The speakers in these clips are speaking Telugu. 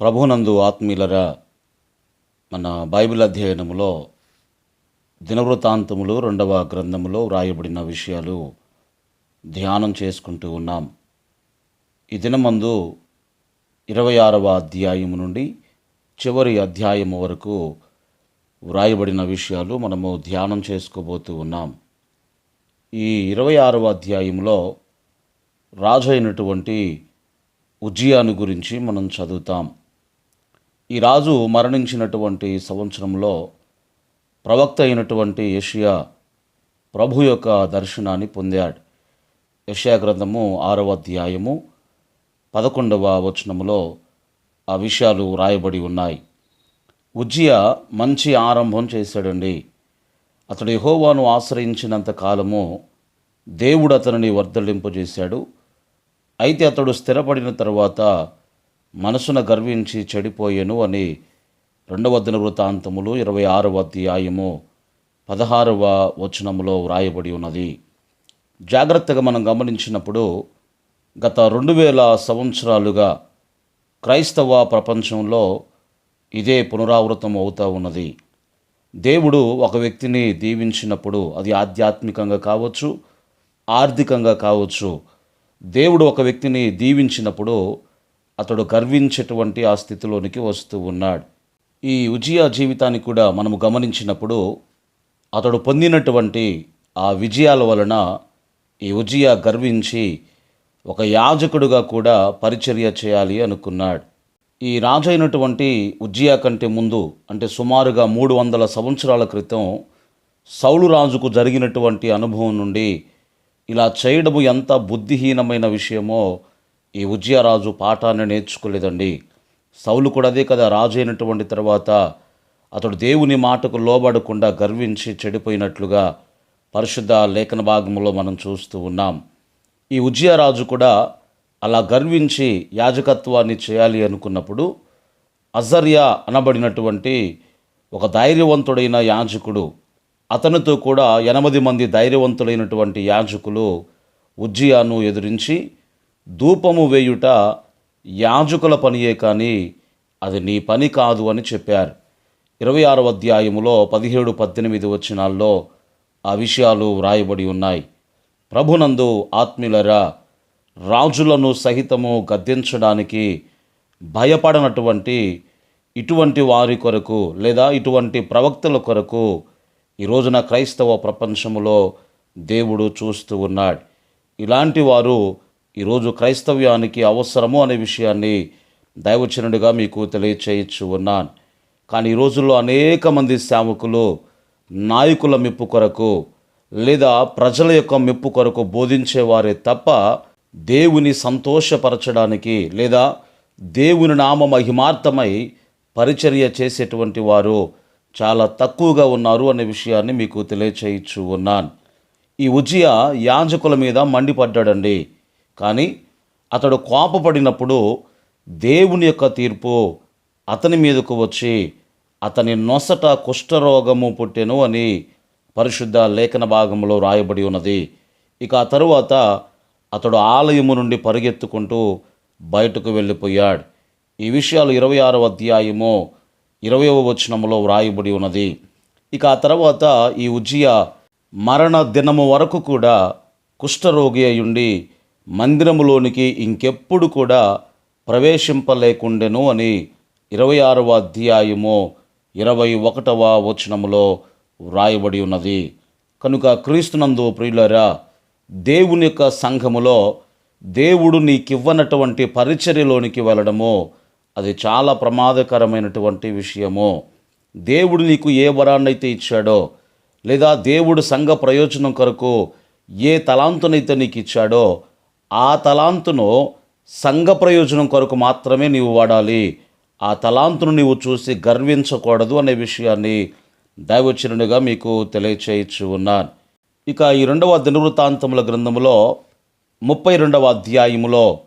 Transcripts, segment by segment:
ప్రభునందు ఆత్మీయులరా మన బైబిల్ అధ్యయనములో దినవృత్తాంతములు రెండవ గ్రంథములో వ్రాయబడిన విషయాలు ధ్యానం చేసుకుంటూ ఉన్నాం. ఈ దినమందు ఇరవై ఆరవ అధ్యాయము నుండి చివరి అధ్యాయము వరకు వ్రాయబడిన విషయాలు మనము ధ్యానం చేసుకోబోతూ ఉన్నాం. ఈ ఇరవై ఆరవ అధ్యాయంలో రాజు అయినటువంటి ఉజ్జియాను గురించి మనం చదువుతాం. ఈ రాజు మరణించినటువంటి సంవత్సరంలో ప్రవక్త అయినటువంటి యషియా ప్రభు యొక్క దర్శనాన్ని పొందాడు. యషియా గ్రంథము ఆరవ అధ్యాయము పదకొండవ వచనములో ఆ విషయాలు రాయబడి ఉన్నాయి. ఉజ్జియా మంచి ఆరంభం చేశాడండి. అతడు యహోవాను ఆశ్రయించినంత కాలము దేవుడు అతనిని వర్ధలింపజేశాడు. అయితే అతడు స్థిరపడిన తర్వాత మనసున గర్వించి చెడిపోయెను అని రెండవ దిన వృత్తాంతములు ఇరవై ఆరవ అధ్యాయము పదహారవ వచనములో వ్రాయబడి ఉన్నది. జాగ్రత్తగా మనం గమనించినప్పుడు గత రెండు వేల సంవత్సరాలుగా క్రైస్తవ ప్రపంచంలో ఇదే పునరావృతం అవుతూ ఉన్నది. దేవుడు ఒక వ్యక్తిని దీవించినప్పుడు అది ఆధ్యాత్మికంగా కావచ్చు ఆర్థికంగా కావచ్చు. దేవుడు ఒక వ్యక్తిని దీవించినప్పుడు అతడు గర్వించేటువంటి ఆ స్థితిలోనికి వస్తూ ఉన్నాడు. ఈ ఉజియా జీవితాన్ని కూడా మనము గమనించినప్పుడు అతడు పొందినటువంటి ఆ విజయాల వలన ఈ ఉజియా గర్వించి ఒక యాజకుడుగా కూడా పరిచర్య చేయాలి అనుకున్నాడు. ఈ రాజైనటువంటి ఉజ్జియా కంటే ముందు అంటే సుమారుగా మూడు వందల సంవత్సరాల క్రితం సౌలు రాజుకు జరిగినటువంటి అనుభవం నుండి ఇలా చేయడము ఎంత బుద్ధిహీనమైన విషయమో ఈ ఉజ్జయరాజు పాఠాన్ని నేర్చుకోలేదండి. సౌలు కూడా అదే కదా రాజు అయినటువంటి తర్వాత అతడు దేవుని మాటకు లోబడకుండా గర్వించి చెడిపోయినట్లుగా పరిశుద్ధ లేఖన భాగంలో మనం చూస్తూ ఉన్నాం. ఈ ఉజ్జయరాజు కూడా అలా గర్వించి యాజకత్వాన్ని చేయాలి అనుకున్నప్పుడు అజర్యా అనబడినటువంటి ఒక ధైర్యవంతుడైన యాజకుడు అతనితో కూడా ఎనిమిది మంది ధైర్యవంతులైనటువంటి యాజకులు ఉజ్జియాను ఎదిరించి ధూపము వేయుట యాజకుల పనియే కానీ అది నీ పని కాదు అని చెప్పారు. ఇరవై ఆరవ అధ్యాయములో పదిహేడు పద్దెనిమిది వచనాల్లో ఆ విషయాలు వ్రాయబడి ఉన్నాయి. ప్రభునందు ఆత్మీయులరా రాజులను సహితము గద్దించడానికి భయపడనటువంటి ఇటువంటి వారి కొరకు లేదా ఇటువంటి ప్రవక్తల కొరకు ఈ రోజున క్రైస్తవ ప్రపంచములో దేవుడు చూస్తూ ఉన్నాడు. ఇలాంటి వారు ఈరోజు క్రైస్తవ్యానికి అవసరము అనే విషయాన్ని దైవచనుడిగా మీకు తెలియచేయచ్చు ఉన్నాను కానీ ఈ రోజుల్లో అనేక మంది సేవకులు నాయకుల మెప్పు కొరకు లేదా ప్రజల యొక్క మెప్పు కొరకు బోధించేవారే తప్ప దేవుని సంతోషపరచడానికి లేదా దేవుని నామ మహిమార్థమై పరిచర్య చేసేటువంటి వారు చాలా తక్కువగా ఉన్నారు అనే విషయాన్ని మీకు తెలియచేయచ్చు ఉన్నాను ఈ ఉజ్జియ యాజకుల మీద మండిపడ్డాడండి. కానీ అతడు కోపపడినప్పుడు దేవుని యొక్క తీర్పు అతని మీదకు వచ్చి అతని నొసట కుష్ఠరోగము పుట్టెను అని పరిశుద్ధ లేఖన భాగంలో రాయబడి ఉన్నది. ఇక ఆ తరువాత అతడు ఆలయము నుండి పరిగెత్తుకుంటూ బయటకు వెళ్ళిపోయాడు. ఈ విషయాలు ఇరవై ఆరవ అధ్యాయము ఇరవయవ వచనములో వ్రాయబడి ఉన్నది. ఇక ఆ తర్వాత ఈ ఉజ్జియ మరణ దినము వరకు కూడా కుష్ఠరోగి అయ్యుండి మందిరములోనికి ఇంకెప్పుడు కూడా ప్రవేశింపలేకుండెను అని ఇరవై ఆరవ అధ్యాయము ఇరవై ఒకటవ వచనములో వ్రాయబడి ఉన్నది. కనుక క్రీస్తునందు ప్రియులరా దేవుని యొక్క సంఘములో దేవుడు నీకివ్వనటువంటి పరిచర్యలోనికి వెళ్ళడము అది చాలా ప్రమాదకరమైనటువంటి విషయము. దేవుడు నీకు ఏ వరాన్నైతే ఇచ్చాడో లేదా దేవుడు సంఘ ప్రయోజనం కొరకు ఏ తలాంతునైతే నీకు ఇచ్చాడో ఆ తలాంతును సంఘ ప్రయోజనం కొరకు మాత్రమే నీవు వాడాలి. ఆ తలాంతును నీవు చూసి గర్వించకూడదు అనే విషయాన్ని దైవచరునిగా మీకు తెలియచేయచ్చు ఉన్నాను. ఇక ఈ రెండవ దినవృత్తాంతముల గ్రంథములో ముప్పై రెండవ అధ్యాయములో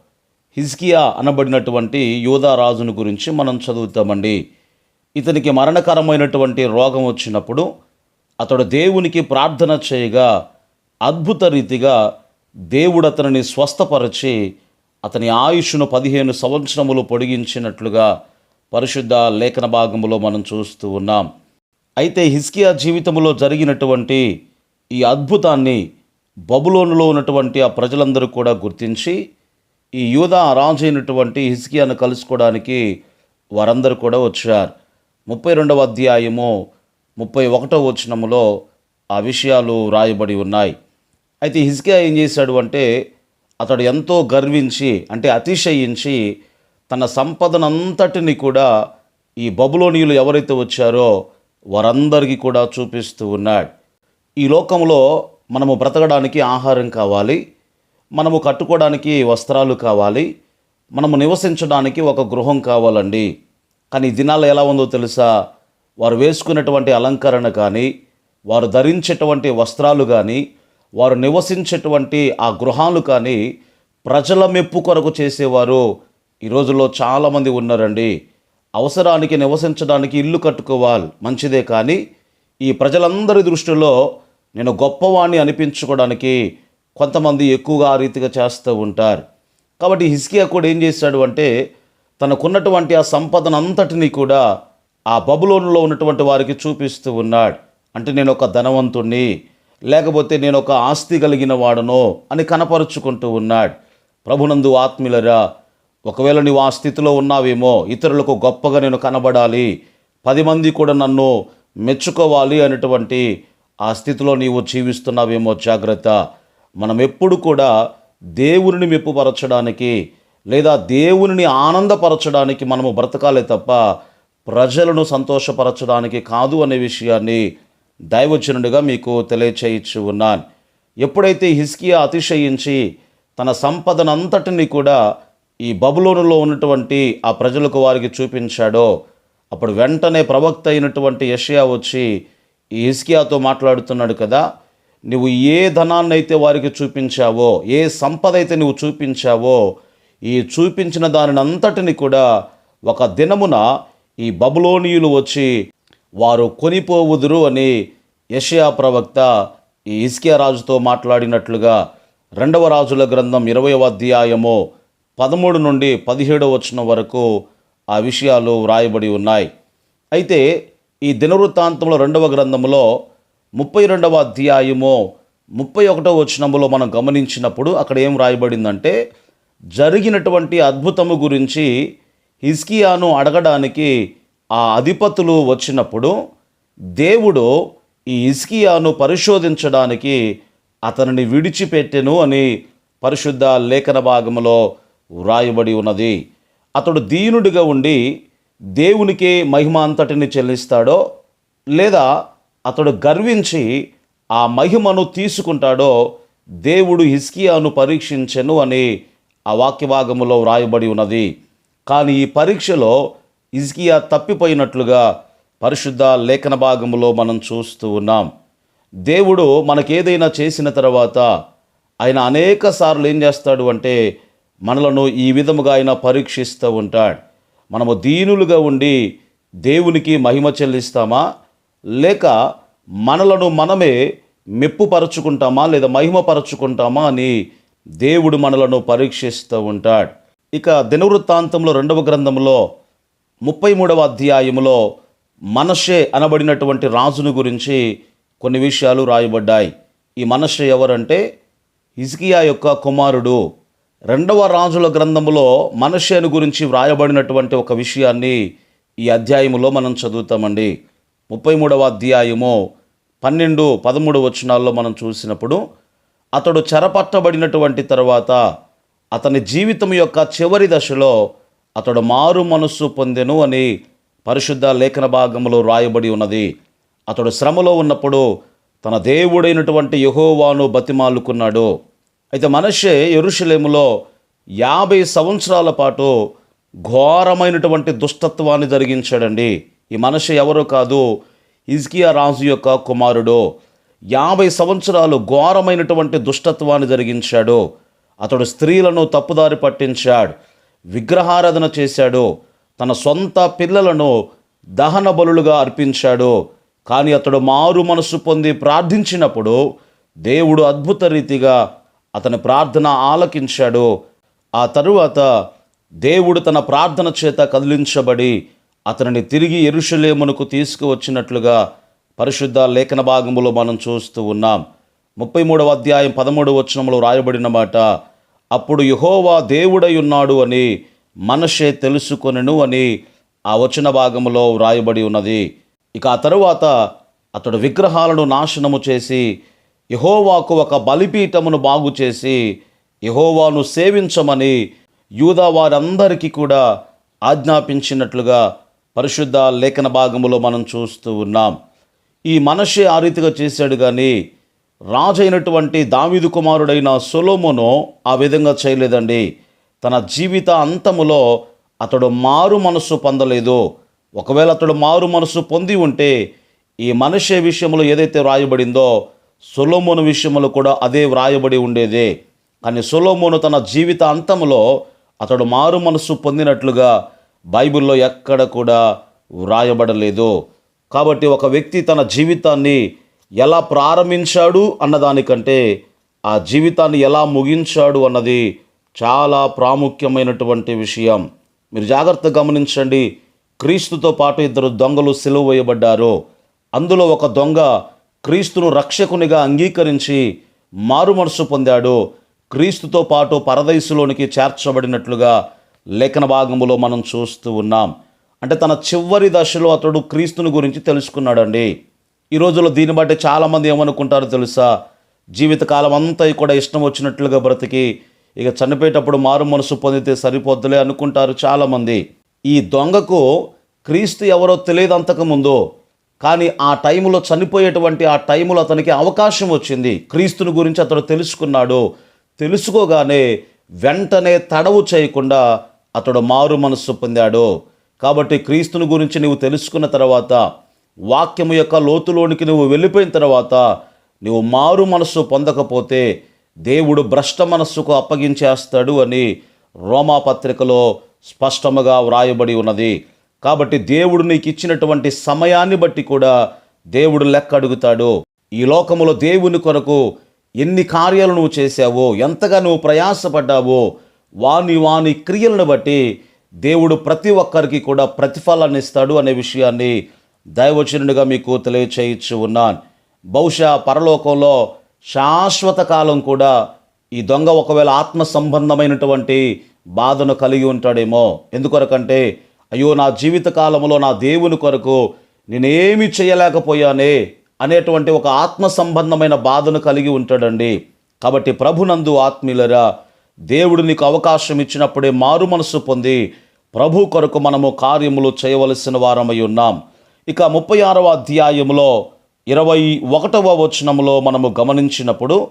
హిజ్కియా అనబడినటువంటి యోధారాజును గురించి మనం చదువుతామండి. ఇతనికి మరణకరమైనటువంటి రోగం వచ్చినప్పుడు అతడు దేవునికి ప్రార్థన చేయగా అద్భుత రీతిగా దేవుడు అతనిని స్వస్థపరచి అతని ఆయుష్ను పదిహేను సంవత్సరములు పొడిగించినట్లుగా పరిశుద్ధ లేఖన భాగములో మనం చూస్తూ ఉన్నాం. అయితే హిస్కియా జీవితంలో జరిగినటువంటి ఈ అద్భుతాన్ని బబులోనులో ఉన్నటువంటి ఆ ప్రజలందరూ కూడా గుర్తించి ఈ యూదా రాజైనటువంటి హిస్కియాను కలుసుకోవడానికి వారందరూ కూడా వచ్చారు. ముప్పై రెండవ అధ్యాయము ముప్పై ఒకటో వచనములో ఆ విషయాలు రాయబడి ఉన్నాయి. అయితే హిజ్కియా ఏం చేశాడు అంటే అతడు ఎంతో గర్వించి అంటే అతిశయించి తన సంపదనంతటిని కూడా ఈ బబులోనియులు ఎవరైతే వచ్చారో వారందరికీ కూడా చూపిస్తూ ఉన్నాడు. ఈ లోకంలో మనము బ్రతకడానికి ఆహారం కావాలి మనము కట్టుకోవడానికి వస్త్రాలు కావాలి మనము నివసించడానికి ఒక గృహం కావాలండి. కానీ దినాలు దినాల్లో ఎలా ఉందో తెలుసా? వారు వేసుకున్నటువంటి అలంకరణ కానీ వారు ధరించేటువంటి వస్త్రాలు కానీ వారు నివసించేటువంటి ఆ గృహాలు కానీ ప్రజల మెప్పు కొరకు చేసేవారు ఈ రోజుల్లో చాలామంది ఉన్నారండి. అవసరానికి నివసించడానికి ఇల్లు కట్టుకోవాలి మంచిదే కానీ ఈ ప్రజలందరి దృష్టిలో నేను గొప్పవాణ్ణి అనిపించుకోవడానికి కొంతమంది ఎక్కువగా ఆ రీతిగా చేస్తూ ఉంటారు. కాబట్టి హిస్కియా కూడా ఏం చేశాడు అంటే తనకున్నటువంటి ఆ సంపదనంతటినీ కూడా ఆ బబులోనులో ఉన్నటువంటి వారికి చూపిస్తూ ఉన్నాడు. అంటే నేను ఒక ధనవంతుణ్ణి లేకపోతే నేను ఒక ఆస్తి కలిగిన వాడనో అని కనపరుచుకుంటూ ఉన్నాడు. ప్రభునందు ఆత్మీయులరా ఒకవేళ నీవు ఆ స్థితిలో ఉన్నావేమో ఇతరులకు గొప్పగా నేను కనబడాలి. పది మంది కూడా నన్ను మెచ్చుకోవాలి అనేటువంటి ఆ స్థితిలో నీవు జీవిస్తున్నావేమో జాగ్రత్త. మనం ఎప్పుడు కూడా దేవుని మెప్పుపరచడానికి లేదా దేవుని ఆనందపరచడానికి మనము బ్రతకాలే తప్ప ప్రజలను సంతోషపరచడానికి కాదు అనే విషయాన్ని దైవజనుడిగా మీకు తెలియచేయిచ్చు ఉన్నాను ఎప్పుడైతే హిస్కియా అతిశయించి తన సంపదనంతటిని కూడా ఈ బబులోనులో ఉన్నటువంటి ఆ ప్రజలకు వారికి చూపించాడో అప్పుడు వెంటనే ప్రవక్త అయినటువంటి యషయా వచ్చి ఈ హిస్కియాతో మాట్లాడుతున్నాడు కదా నువ్వు ఏ ధనాన్ని అయితే వారికి చూపించావో ఏ సంపద అయితే నువ్వు చూపించావో ఈ చూపించిన దానిని అంతటిని కూడా ఒక దినమున ఈ బబులోనియులు వచ్చి వారు కొనిపోవుదురు అని యషయా ప్రవక్త ఈ ఇస్కియా రాజుతో మాట్లాడినట్లుగా రెండవ రాజుల గ్రంథం ఇరవయవ అధ్యాయము పదమూడు నుండి పదిహేడవ వచ్చిన వరకు ఆ విషయాలు వ్రాయబడి ఉన్నాయి. అయితే ఈ దినవృత్తాంతంలో రెండవ గ్రంథములో ముప్పై రెండవ అధ్యాయము ముప్పై ఒకటవ వచనములో మనం గమనించినప్పుడు అక్కడ ఏం రాయబడిందంటే జరిగినటువంటి అద్భుతము గురించి హిస్కియాను అడగడానికి ఆ అధిపతులు వచ్చినప్పుడు దేవుడు ఈ ఇస్కియాను పరిశోధించడానికి అతనిని విడిచిపెట్టెను అని పరిశుద్ధ లేఖన భాగంలో వ్రాయబడి ఉన్నది. అతడు దీనుడిగా ఉండి దేవునికే మహిమ అంతటిని చెల్లిస్తాడో లేదా అతడు గర్వించి ఆ మహిమను తీసుకుంటాడో దేవుడు హిస్కియాను పరీక్షించెను అని ఆ వాక్యభాగములో వ్రాయబడి ఉన్నది. కానీ ఈ పరీక్షలో హిజ్కియా తప్పిపోయినట్లుగా పరిశుద్ధ లేఖన భాగంలో మనం చూస్తూ ఉన్నాం. దేవుడు మనకేదైనా చేసిన తర్వాత ఆయన అనేక సార్లు ఏం చేస్తాడు అంటే మనలను ఈ విధముగా ఆయన పరీక్షిస్తూ ఉంటాడు. మనము దీనులుగా ఉండి దేవునికి మహిమ చెల్లిస్తామా? లేక మనలను మనమే మెప్పుపరుచుకుంటామా? లేదా మహిమపరచుకుంటామా అని దేవుడు మనలను పరీక్షిస్తూ ఉంటాడు. ఇక దినవృత్తాంతంలో రెండవ గ్రంథంలో ముప్పై మూడవ అధ్యాయములో మనషే అనబడినటువంటి రాజును గురించి కొన్ని విషయాలు రాయబడ్డాయి. ఈ మనషే ఎవరంటే హిజ్కియా యొక్క కుమారుడు. రెండవ రాజుల గ్రంథములో మనషేను గురించి వ్రాయబడినటువంటి ఒక విషయాన్ని ఈ అధ్యాయములో మనం చదువుతామండి. ముప్పై మూడవ అధ్యాయము పన్నెండు పదమూడు వచనాల్లో మనం చూసినప్పుడు అతడు చెరపట్టబడినటువంటి తర్వాత అతని జీవితం యొక్క చివరి దశలో అతడు మారు మనస్సు పొందెను అని పరిశుద్ధ లేఖన భాగంలో రాయబడి ఉన్నది. అతడు శ్రమలో ఉన్నప్పుడు తన దేవుడైనటువంటి యహోవాను బతిమాలుకున్నాడు. అయితే మనషే ఎరుషలేములో యాభై సంవత్సరాల పాటు ఘోరమైనటువంటి దుష్టత్వాన్ని జరిగించాడండి. ఈ మనిషి ఎవరో కాదు ఇజ్కియా రాజు యొక్క కుమారుడు. యాభై సంవత్సరాలు ఘోరమైనటువంటి దుష్టత్వాన్ని జరిగించాడు. అతడు స్త్రీలను తప్పుదారి పట్టించాడు. విగ్రహారాధన చేశాడు తన సొంత పిల్లలను దహన బలులుగా అర్పించాడు కానీ అతడు మారు మనసు పొంది ప్రార్థించినప్పుడు దేవుడు అద్భుత రీతిగా అతని ప్రార్థన ఆలకించాడు ఆ తరువాత దేవుడు తన ప్రార్థన చేత కదిలించబడి అతనిని తిరిగి ఎరుషలేమునకు తీసుకువచ్చినట్లుగా పరిశుద్ధ లేఖన భాగములో మనం చూస్తూ ఉన్నాం. ముప్పై మూడవ అధ్యాయం పదమూడవ వచనంలో రాయబడిన మాట అప్పుడు యహోవా దేవుడై ఉన్నాడు అని మనషే తెలుసుకొనెను అని ఆ వచన భాగంలో వ్రాయబడి ఉన్నది. ఇక ఆ తరువాత అతడు విగ్రహాలను నాశనము చేసి యహోవాకు ఒక బలిపీఠమును బాగు చేసి యహోవాను సేవించమని యూదా వారందరికీ కూడా ఆజ్ఞాపించినట్లుగా పరిశుద్ధ లేఖన భాగములో మనం చూస్తూ ఉన్నాం. ఈ మనషే ఆ రీతిగా చేశాడు కానీ రాజైనటువంటి దావీదు కుమారుడైన సొలోమోను ఆ విధంగా చేయలేదండి. తన జీవిత అంతములో అతడు మారు మనస్సు పొందలేదు. ఒకవేళ అతడు మారు మనస్సు పొంది ఉంటే ఈ మనిషి విషయంలో ఏదైతే వ్రాయబడిందో సొలోమోను విషయంలో కూడా అదే వ్రాయబడి ఉండేదే. కానీ సొలోమోను తన జీవిత అంతములో అతడు మారు మనస్సు పొందినట్లుగా బైబిల్లో ఎక్కడ కూడా వ్రాయబడలేదు. కాబట్టి ఒక వ్యక్తి తన జీవితాన్ని ఎలా ప్రారంభించాడు అన్నదానికంటే ఆ జీవితాన్ని ఎలా ముగించాడు అన్నది చాలా ప్రాముఖ్యమైనటువంటి విషయం. మీరు జాగ్రత్తగా గమనించండి క్రీస్తుతో పాటు ఇద్దరు దొంగలు సెలవు వేయబడ్డారు. అందులో ఒక దొంగ క్రీస్తును రక్షకునిగా అంగీకరించి మారుమనసు పొందాడు. క్రీస్తుతో పాటు పరదైసులోనికి చేర్చబడినట్లుగా లేఖన భాగములో మనం చూస్తూ ఉన్నాం. అంటే తన చివరి దశలో అతడు క్రీస్తుని గురించి తెలుసుకున్నాడండి. ఈ రోజుల్లో దీన్ని బట్టి చాలామంది ఏమనుకుంటారో తెలుసా? జీవితకాలం అంతా కూడా ఇష్టం వచ్చినట్లుగా బ్రతికి ఇక చనిపోయేటప్పుడు మారు మనసు పొందితే సరిపోద్దులే అనుకుంటారు చాలామంది. ఈ దొంగకు క్రీస్తు ఎవరో తెలియదు అంతకుముందు కానీ ఆ టైంలో చనిపోయేటువంటి ఆ టైంలో అతనికి అవకాశం వచ్చింది. క్రీస్తుని గురించి అతడు తెలుసుకున్నాడు. తెలుసుకోగానే వెంటనే తడవు చేయకుండా అతడు మారు మనస్సు పొందాడు. కాబట్టి క్రీస్తుని గురించి నీవు తెలుసుకున్న తర్వాత వాక్యము యొక్క లోతులోనికి నువ్వు వెళ్ళిపోయిన తర్వాత నువ్వు మారు మనస్సు పొందకపోతే దేవుడు భ్రష్ట మనస్సుకు అప్పగించేస్తాడు అని రోమా పత్రికలో స్పష్టముగా వ్రాయబడి ఉన్నది. కాబట్టి దేవుడు నీకు ఇచ్చినటువంటి సమయాన్ని బట్టి కూడా దేవుడు లెక్క అడుగుతాడు. ఈ లోకములో దేవుని కొరకు ఎన్ని కార్యాలు నువ్వు చేశావో ఎంతగా నువ్వు ప్రయాసపడ్డావో వాని వాని క్రియలను బట్టి దేవుడు ప్రతి ఒక్కరికి కూడా ప్రతిఫలాన్ని ఇస్తాడు అనే విషయాన్ని దైవచనుడిగా మీకు తెలియచేయచ్చు ఉన్నాను. బహుశా పరలోకంలో శాశ్వత కాలం కూడా ఈ దొంగ ఒకవేళ ఆత్మ సంబంధమైనటువంటి బాధను కలిగి ఉంటాడేమో. ఎందుకొరకంటే అయ్యో నా జీవిత కాలంలో నా దేవుని కొరకు నేనేమి చేయలేకపోయానే అనేటువంటి ఒక ఆత్మ సంబంధమైన బాధను కలిగి ఉంటాడండి. కాబట్టి ప్రభునందు ఆత్మీయులరా దేవుడు నీకు అవకాశం ఇచ్చినప్పుడే మారు మనసు పొంది ప్రభు కొరకు మనము కార్యములు చేయవలసిన వారమై ఉన్నాం. ఇక ముప్పై ఆరవ అధ్యాయములో ఇరవై ఒకటవ వచనములో మనము గమనించినప్పుడు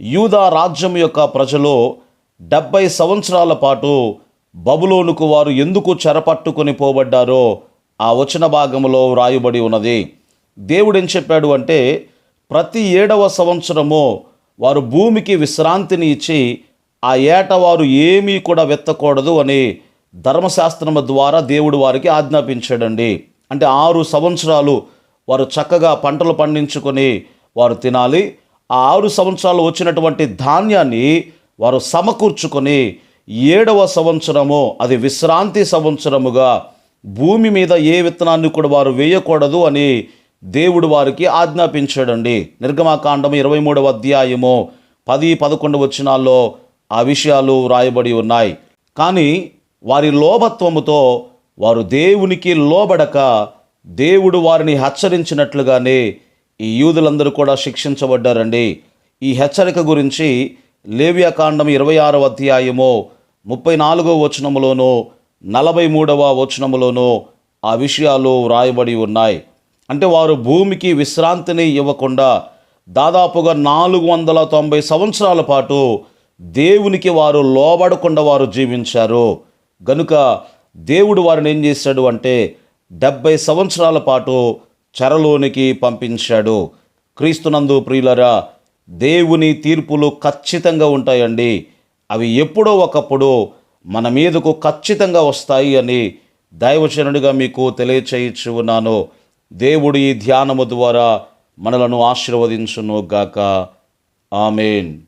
యూదా రాజ్యం యొక్క ప్రజలు డెబ్బై సంవత్సరాల పాటు బబులోనుకు వారు ఎందుకు చెరపట్టుకొని పోబడ్డారో ఆ వచన భాగంలో వ్రాయబడి ఉన్నది. దేవుడేం చెప్పాడు అంటే ప్రతి ఏడవ సంవత్సరము వారు భూమికి విశ్రాంతిని ఇచ్చి ఆ ఏట వారు ఏమీ కూడా వెత్తకూడదు అని ధర్మశాస్త్రము ద్వారా దేవుడు వారికి ఆజ్ఞాపించాడండి. అంటే ఆరు సంవత్సరాలు వారు చక్కగా పంటలు పండించుకొని వారు తినాలి. ఆ ఆరు సంవత్సరాలు వచ్చినటువంటి ధాన్యాన్ని వారు సమకూర్చుకొని ఏడవ సంవత్సరము అది విశ్రాంతి సంవత్సరముగా భూమి మీద ఏ విత్తనాన్ని కూడా వారు వేయకూడదు అని దేవుడు వారికి ఆజ్ఞాపించాడండి. నిర్గమాకాండం ఇరవై మూడవ అధ్యాయము పది పదకొండు వచనాల్లో ఆ విషయాలు వ్రాయబడి ఉన్నాయి. కానీ వారి లోభత్వముతో వారు దేవునికి లోబడక దేవుడు వారిని హెచ్చరించినట్లుగానే ఈ యూదులందరూ కూడా శిక్షించబడ్డారండి. ఈ హెచ్చరిక గురించి లేవ్యాకాండం ఇరవై ఆరవ అధ్యాయము ముప్పై నాలుగో వచనములోనూ నలభై మూడవ వచనములోనూ ఆ విషయాలు వ్రాయబడి ఉన్నాయి. అంటే వారు భూమికి విశ్రాంతిని ఇవ్వకుండా దాదాపుగా నాలుగు వందల తొంభై సంవత్సరాల పాటు దేవునికి వారు లోబడకుండా వారు జీవించారు. గనుక దేవుడు వారిని ఏం చేశాడు అంటే డెబ్బై సంవత్సరాల పాటు చెరలోనికి పంపించాడు. క్రీస్తునందు ప్రియులరా దేవుని తీర్పులు ఖచ్చితంగా ఉంటాయండి. అవి ఎప్పుడో ఒకప్పుడు మన మీదకు ఖచ్చితంగా వస్తాయి అని దైవచనుడిగా మీకు తెలియచేయచ్చు ఉన్నాను. దేవుడు ఈ ధ్యానము ద్వారా మనలను ఆశీర్వదించును గాక ఆమెన్.